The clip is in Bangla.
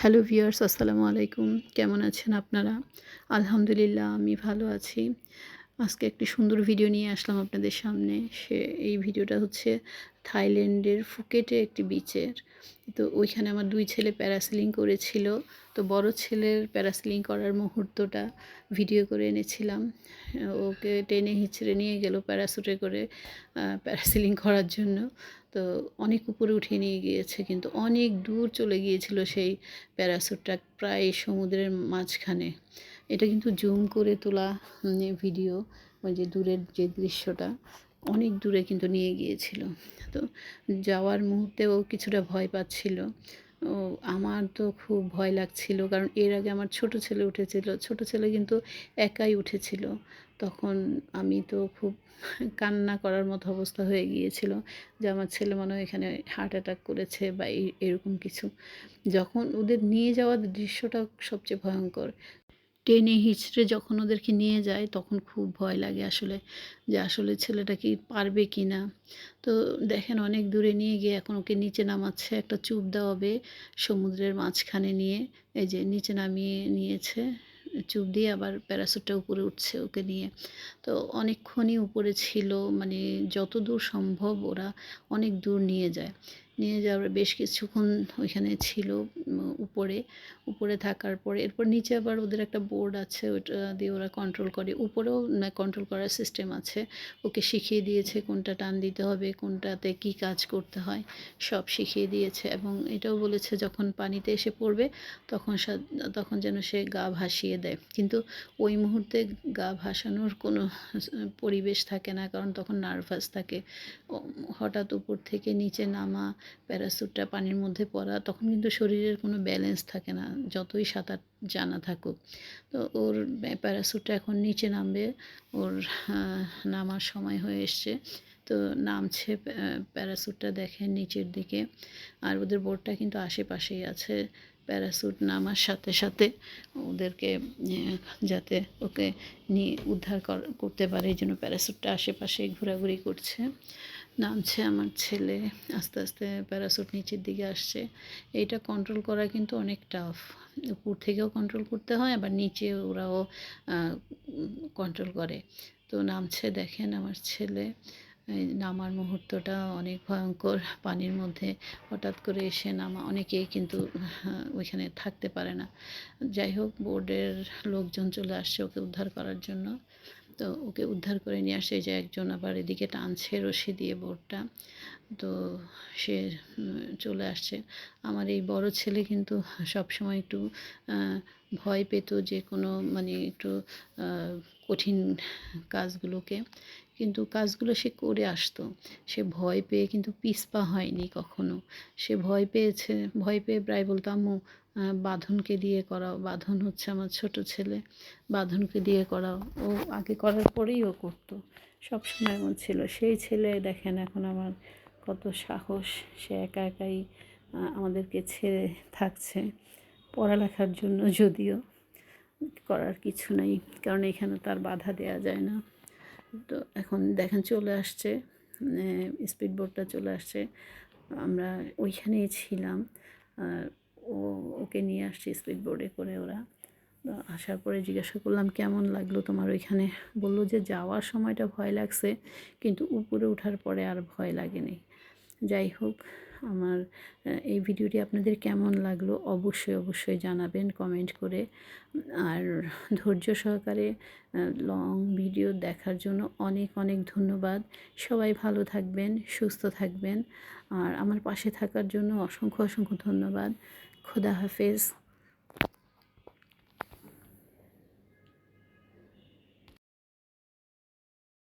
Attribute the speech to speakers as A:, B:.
A: হ্যালো ভিউয়ার্স আসসালামু আলাইকুম। কেমন আছেন আপনারা? আলহামদুলিল্লাহ আমি ভালো আছি। আজকে একটি সুন্দর ভিডিও নিয়ে আসলাম আপনাদের সামনে। সে, এই ভিডিওটা হচ্ছে থাইল্যান্ডের ফুকেটে একটি বিচের তো ওইখানে আমার দুই ছেলে প্যারাসিলিং করেছিল। তো বড় ছেলের প্যারাসিলিং করার মুহূর্তটা ভিডিও করে এনেছিলাম। ওকে টেনে হিচড়ে নিয়ে গেল প্যারাসুটে করে প্যারাসিলিং করার জন্য। তো অনেক উপরে উঠিয়ে নিয়ে গিয়েছে, কিন্তু অনেক দূর চলে গিয়েছিল সেই প্যারাসুটটা প্রায় সমুদ্রের মাঝখানে। এটা কিন্তু জুম করে তোলা ভিডিও, ওই যে দূরের যে দৃশ্যটা, অনেক দূরে কিন্তু নিয়ে গিয়েছিল। তো যাওয়ার মুহূর্তেও কিছুটা ভয় পাচ্ছিল। ও, আমার তো খুব ভয় লাগছিল, কারণ এর আগে আমার ছোট ছেলে উঠেছিল, ছোট ছেলে কিন্তু একাই উঠেছিল। তখন আমি তো খুব কান্না করার মতো অবস্থা হয়ে গিয়েছিল যে আমার ছেলে মনে হয় এখানে হার্ট অ্যাটাক করেছে বা এরকম কিছু। যখন ওদের নিয়ে যাওয়ার দৃশ্যটা সবচেয়ে ভয়ঙ্কর। টেনে হিচড়ে যখন ওদেরকে নিয়ে যায়, তখন খুব ভয় লাগে আসলে যে আসলে ছেলেটা কি পারবে কি না তো দেখেন অনেক দূরে নিয়ে গিয়ে এখন ওকে নিচে নামাচ্ছে, একটা চুপ দেওয়াবে সমুদ্রের মাঝখানে নিয়ে। এই যে নিচে নামিয়ে নিয়েছে, চুপ দিয়ে আবার প্যারাসুটটা উপরে উঠছে ওকে নিয়ে। তো অনেকক্ষণই উপরে ছিল মানে যত দূর সম্ভব ওরা অনেক দূর নিয়ে যায়। নিয়ে যাওয়ার বেশ কিছুক্ষণ ওইখানে ছিল উপরে উপরে থাকার পরে। এরপর নিচে আবার ওদের একটা বোর্ড আছে, ওইটা দিয়ে ওরা কন্ট্রোল করে। উপরেও কন্ট্রোল করার সিস্টেম আছে। ওকে শিখিয়ে দিয়েছে কোনটা টান দিতে হবে, কোনটাতে কি কাজ করতে হয়, সব শিখিয়ে দিয়েছে। এবং এটাও বলেছে যখন পানিতে এসে পড়বে, তখন তখন যেন সে গা ভাসিয়ে দেয়। কিন্তু ওই মুহূর্তে গা ভাসানোর কোনো, পরিবেশ থাকে না, কারণ তখন নার্ভাস থাকে। হঠাৎ উপর থেকে নিচে নামা প্যারাসুটটা পানির মধ্যে পড়া, তখন কিন্তু শরীরের কোনো ব্যালেন্স থাকে না, যতই সাঁতার জানা থাকুক। তো ওর প্যারাসুটটা এখন নিচে নামবে, ওর নামার সময় হয়ে এসছে। তো নামছে প্যারাসুটটা দেখেন নিচের দিকে, আর ওদের বোর্ডটা কিন্তু আশেপাশেই আছে। প্যারাসুট নামার সাথে সাথে ওদেরকে যাতে ওকে নিয়ে উদ্ধার করতে পারে, এই জন্য প্যারাসুটটা আশেপাশে ঘোরাঘুরি করছে। নামছে আমার ছেলে, আস্তে আস্তে প্যারাসুট নিচের দিকে আসছে। এইটা কন্ট্রোল করা কিন্তু অনেক টাফ উপর থেকেও কন্ট্রোল করতে হয়, আবার নিচে ওরাও কন্ট্রোল করে। তো নামছে দেখেন আমার ছেলে। নামার মুহূর্তটা অনেক ভয়ঙ্কর। পানির মধ্যে হঠাৎ করে এসে নামা, অনেকেই কিন্তু ওইখানে থাকতে পারে না। যাই হোক বোর্ডের লোকজন চলে আসছে ওকে উদ্ধার করার জন্য। তো ওকে উদ্ধার করে নিয়ে আসে। যে একজন আবার এদিকে টানছে রশি দিয়ে বোর্ডটা। তো সে চলে আসছে। আমার এই বড় ছেলে কিন্তু সবসময় একটু ভয় পেত যে কোনো মানে একটু কঠিন কাজগুলোকে। কিন্তু কাজগুলো সে করে আসতো। সে ভয় পেয়ে কিন্তু পিসপা হয়নি কখনো। সে ভয় পেয়েছে, ভয় পেয়ে প্রায় বলতো, আম্মু বাঁধনকে দিয়ে করাও। বাঁধন হচ্ছে আমার ছোট ছেলে। বাঁধনকে দিয়ে করাও। ও আগে করার পরেই ও করতো। সবসময় এমন ছিল। সেই ছেলে দেখেন এখন আমার কত সাহস। সে একা একাই আমাদেরকে ছেড়ে থাকছে পড়ালেখার জন্য যদিও। করার কিছু নেই। কারণ এখানে তার বাধা দেওয়া যায় না। তো এখন দেখেন চলে আসছে স্পিড বোটটা চলে আসছে। আমরা ওইখানেই ছিলাম। ও, ওকে নিয়ে আসছে স্পিড বোর্ডে করে ওরা। আসার পরে জিজ্ঞাসা করলাম, কেমন লাগল তোমার ওইখানে? বলল যে, যাওয়ার সময়টা ভয় লাগছে, কিন্তু উপরে ওঠার পরে আর ভয় লাগেনি। যাই হোক, আমার এই ভিডিওটি আপনাদের কেমন লাগল অবশ্যই অবশ্যই জানাবেন কমেন্ট করে। আর ধৈর্য সহকারে লং ভিডিও দেখার জন্য অনেক অনেক ধন্যবাদ। সবাই ভালো থাকবেন, সুস্থ থাকবেন। আর আমার পাশে থাকার জন্য অসংখ্য অসংখ্য ধন্যবাদ। খোদা হাফেজ।